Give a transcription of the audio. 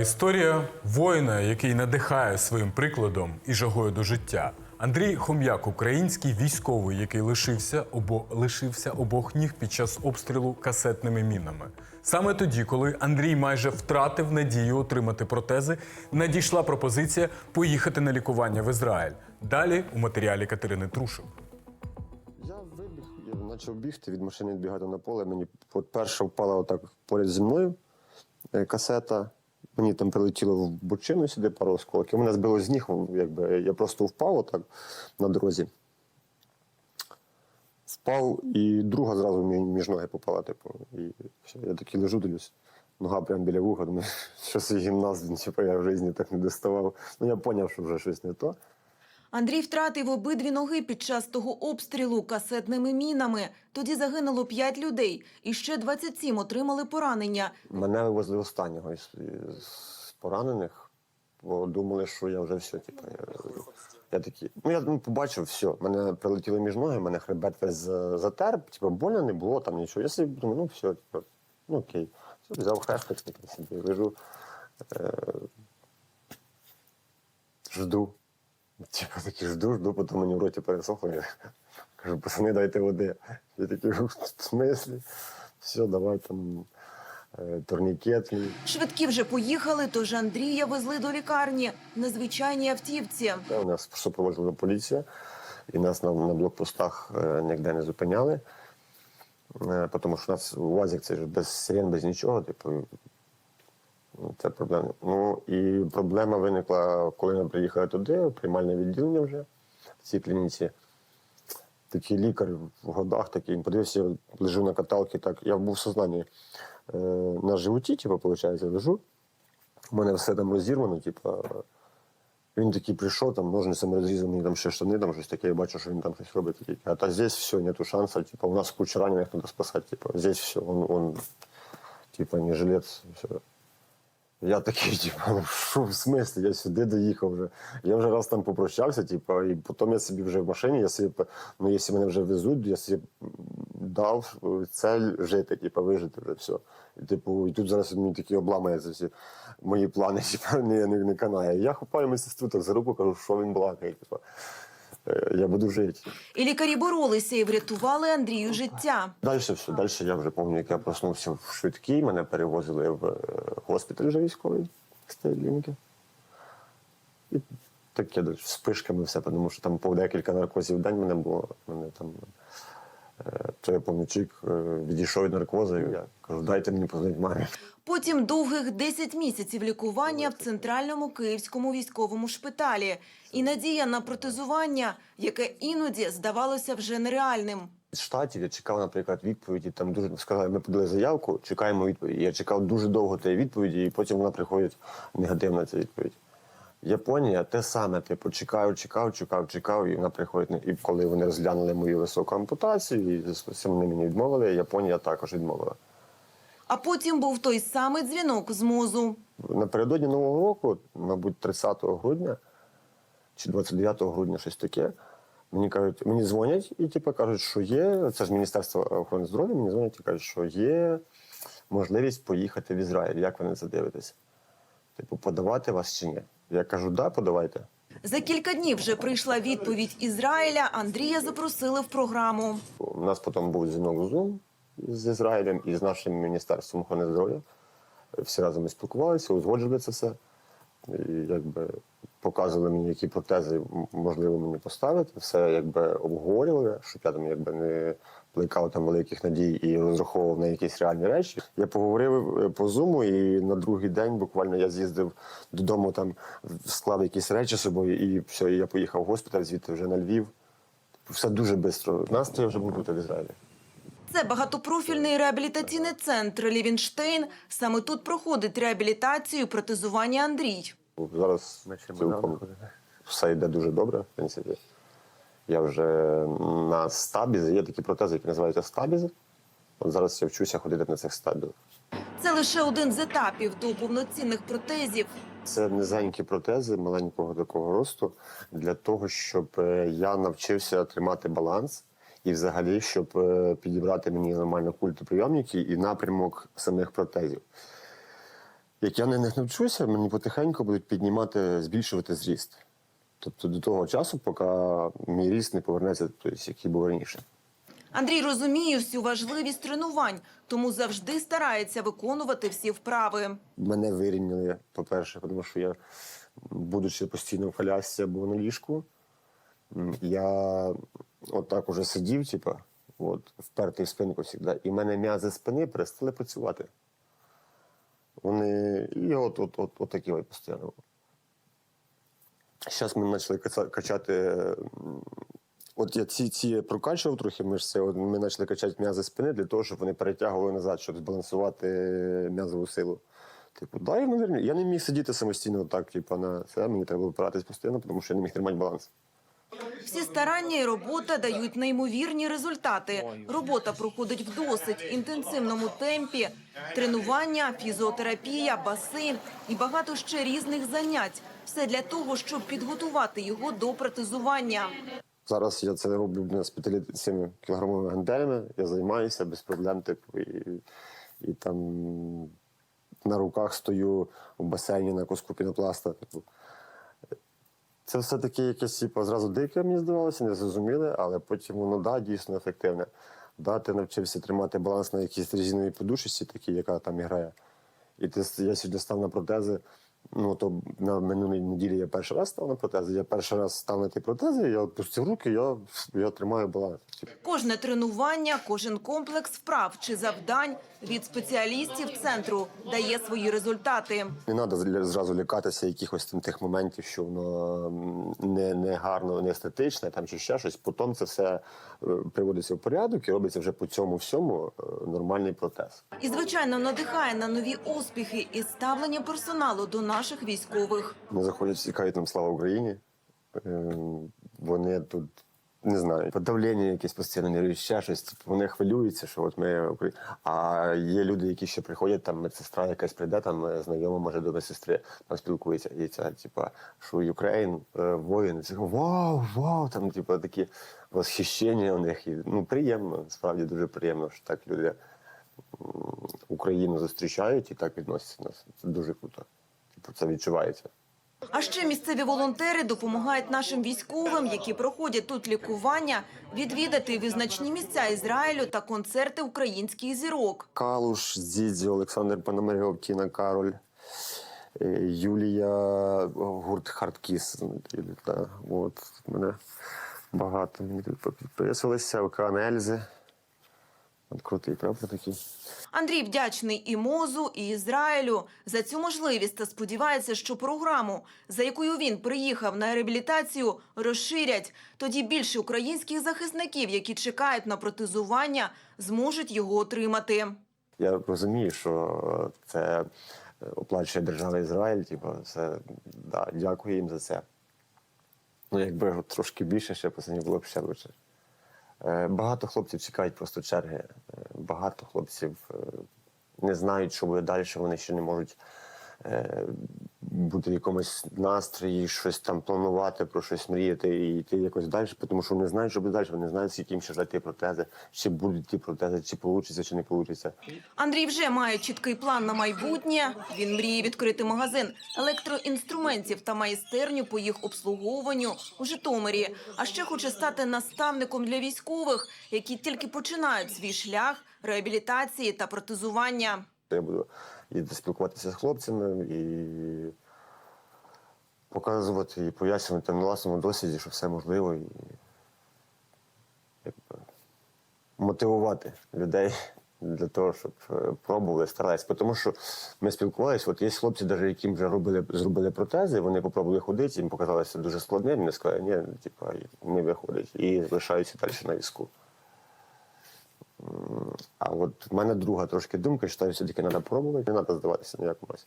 Історія воїна, який надихає своїм прикладом і жагою до життя. Андрій Хом'як, український військовий, який лишився, обо, лишився обох ніг під час обстрілу касетними мінами. Саме тоді, коли Андрій майже втратив надію отримати протези, надійшла пропозиція поїхати на лікування в Ізраїль. Далі у матеріалі Катерини Трушик. Я вибіг, я почав бігти від машини відбігати на поле. Мені перша впала отак поряд зі мною е, касета. Мені там прилетіло в бочину сюди пару осколків. Мене збило з ніг, якби я просто впав отак на дорозі. Впав, і друга зразу між ноги попала. Типу, і все, я такий лежу, дивлюсь. Нога прямо біля вуха, думаю, що це гімнаст, типу, я в житті так не доставав. Ну я зрозумів, що вже щось не то. Андрій втратив обидві ноги під час того обстрілу касетними мінами. Тоді загинуло 5 людей, і ще 27 отримали поранення. Мене вивезли останнього із, із поранених, бо думали, що я вже все. Типу, я, я такий. Ну я ну, побачив все. Мене прилетіло між ноги, мене хребет весь за- затер, типу, больно не було там нічого. Я собі думаю, ну все, типу, ну окей. Все, взяв хрестик, собі лежу. Е, жду. Типу, такий жду, жду, потім мені в роті пересохло. Я кажу, пацани, дайте води. Я такий, в смислі? Все, давай там е, турнікет. Швидкі вже поїхали, тож Андрія везли до лікарні на звичайній автівці. У нас супроводжувала поліція, і нас на, на блокпостах е, ніде не зупиняли. Е, тому що у нас УАЗик це ж без сирен, без нічого. Типу, це проблема. Ну і проблема виникла, коли ми приїхали туди, в приймальне відділення вже в цій клініці. Такий лікар в годах такий, подивився, я лежу на каталці, так, я був в сознанні е, на животі, типу, виходить, лежу. У мене все там розірвано, типу, він такий прийшов, там ножницями розрізав мені там ще штани, там щось таке, я бачу, що він там щось робить. Такий. А та здесь все, нету шансу, типа, у нас куча ранених, надо спасати, типа, здесь все, он, он типа, не жилец, все. Я такий, типа, ну що в смислі, я сюди доїхав вже. Я вже раз там попрощався, типа, і потім я собі вже в машині, я собі, ну, якщо мене вже везуть, я собі дав цель жити, типа, вижити вже все. І, типу, і тут зараз мені такі обламаються всі мої плани, типа, не, не, не канає. Я хапаю мою сестру так за руку, кажу, що він балакає, типа, «Е, я буду жити. І лікарі боролися і врятували Андрію життя. Далі все, далі я вже пам'ятаю, як я проснувся в швидкій, мене перевозили в е, госпіталь вже військовий з тієї. І таке з пишками все, тому що там по декілька наркозів в день мене було. Мене там, е, то я пам'ятаю, чик е, відійшов від наркозу, і я кажу, дайте мені позвонити мамі. Потім довгих 10 місяців лікування в центральному київському військовому шпиталі і надія на протезування, яке іноді здавалося вже нереальним. З штатів я чекав, наприклад, відповіді. Там дуже сказали, ми подали заявку, чекаємо відповіді. Я чекав дуже довго тієї відповіді, і потім вона приходить негативна ця відповідь. Японія те саме, типу, чекаю, чекав, чекав, чекав, і вона приходить. І коли вони розглянули мою високу ампутацію, і вони мені відмовили, Японія також відмовила. А потім був той самий дзвінок з мозу. Напередодні Нового року, мабуть, 30 грудня чи 29 грудня, щось таке. Мені кажуть, мені дзвонять і типу, кажуть, що є. Це ж Міністерство охорони здоров'я, мені дзвонять і кажуть, що є можливість поїхати в Ізраїль. Як ви на це дивитесь? Типу, подавати вас чи ні? Я кажу, да, подавайте. За кілька днів вже прийшла відповідь Ізраїля. Андрія запросили в програму. У нас потім був дзвінок Zoom з Ізраїлем і з нашим міністерством охорони здоров'я. Всі разом ми спілкувалися, узгоджували це все. І якби показували мені, які протези можливо мені поставити. Все якби обговорювали, щоб я там якби не плекав там великих надій і розраховував на якісь реальні речі. Я поговорив е, по зуму, і на другий день буквально я з'їздив додому, там склав якісь речі з собою, і все, і я поїхав в госпіталь, звідти вже на Львів. Все дуже швидко. Нас я вже був тут в Ізраїлі. Це багатопрофільний реабілітаційний центр Лівінштейн. Саме тут проходить реабілітацію і протезування Андрій. Зараз цілком все йде дуже добре, в принципі. Я вже на стабізі, є такі протези, які називаються стабізи. От зараз я вчуся ходити на цих стабізах. Це лише один з етапів до повноцінних протезів. Це низенькі протези маленького такого росту для того, щоб е, я навчився тримати баланс і взагалі, щоб е, підібрати мені нормально культоприйомники і напрямок самих протезів. Як я на них навчуся, мені потихеньку будуть піднімати, збільшувати зріст. Тобто до того часу, поки мій ріст не повернеться, тобто, який був раніше. Андрій розуміє всю важливість тренувань, тому завжди старається виконувати всі вправи. Мене вирівняли, по-перше, тому що я, будучи постійно в колясці або на ліжку, я отак уже сидів, типу, от, впертий в спинку завжди, і в мене м'язи спини перестали працювати. Вони. І от, от, от, от такі постійно. Зараз ми почали качати. От я ці, ці прокачував трохи мишці, от ми почали качати м'язи спини для того, щоб вони перетягували назад, щоб збалансувати м'язову силу. Типу, да, я, навірно, я не міг сидіти самостійно так, типу, на це. Мені треба було опиратись постійно, тому що я не міг тримати баланс. Всі старання і робота дають неймовірні результати. Робота проходить в досить інтенсивному темпі. Тренування, фізіотерапія, басейн і багато ще різних занять. Все для того, щоб підготувати його до протезування. Зараз я це роблю з 57 кілограмовими гантелями, я займаюся без проблем, типу, і, і там на руках стою в басейні на куску пінопласта. Типу. Це все таки якесь типу, зразу дике, мені здавалося, незрозуміле, але потім воно да, дійсно ефективне. Да, ти навчився тримати баланс на якійсь резиновій подушці, яка там грає. І ти, я сьогодні став на протези. Ну, то на минулій неділі я перший раз став на протези. Я перший раз став на ті протези, я опустив руки, я, я тримаю баланс. Кожне тренування, кожен комплекс вправ чи завдань від спеціалістів центру дає свої результати. Не треба зразу лякатися якихось там тих моментів, що воно не, не гарно, не естетичне там, чи ще щось. Потім це все е, приводиться в порядок і робиться вже по цьому всьому е, нормальний протез. І, звичайно, надихає на нові успіхи і ставлення персоналу до наших військових. Вони заходять, цікавить нам слава Україні. Е, Вони тут не знаю, подавлення якесь постійно нервують, ще щось. Типу, вони хвилюються, що от ми А є люди, які ще приходять, там медсестра якась прийде, там е, знайома, може до медсестри, там спілкується. І це, типа, що Україн, е, воїн, це вау, вау, там, типу, такі восхищення у них. І, ну, приємно, справді дуже приємно, що так люди Україну зустрічають і так відносяться нас. Це дуже круто. Це відчувається. А ще місцеві волонтери допомагають нашим військовим, які проходять тут лікування, відвідати визначні місця Ізраїлю та концерти українських зірок. Калуш, Зідзі, Олександр Пономарьов, Тіна Кароль, е, Юлія гурт Хардкіс. От, мене багато. Мені тут підписувалися, Океан Ельзи. От крутий, правда такий. Андрій вдячний і мозу, і Ізраїлю за цю можливість та сподівається, що програму, за якою він приїхав на реабілітацію, розширять. Тоді більше українських захисників, які чекають на протезування, зможуть його отримати. Я розумію, що це оплачує держава Ізраїль, типу, це да, дякую їм за це. Ну, якби трошки більше ще пацанів було б ще лучше. Е, Багато хлопців чекають просто черги. Е, Багато хлопців е, не знають, що буде далі, вони ще не можуть бути в якомусь настрої, щось там планувати, про щось мріяти і йти якось далі, тому що вони знають, що буде далі. Вони знають, скільки їм ще ждати протези, чи будуть ті протези, чи вийде, чи не вийде. Андрій вже має чіткий план на майбутнє. Він мріє відкрити магазин електроінструментів та майстерню по їх обслуговуванню у Житомирі. А ще хоче стати наставником для військових, які тільки починають свій шлях реабілітації та протезування. Я буду і спілкуватися з хлопцями і показувати і пояснювати на власному досвіді, що все можливо, і якби, мотивувати людей для того, щоб е, пробували, старалися. Тому що ми спілкувалися, от є хлопці, навіть яким вже робили, зробили протези, вони попробували ходити, їм показалося дуже складним, вони сказали, ні, типу, не виходить, і залишаються далі на візку. А от в мене друга трошки думка, що все-таки треба пробувати, не треба здаватися ніякому разі.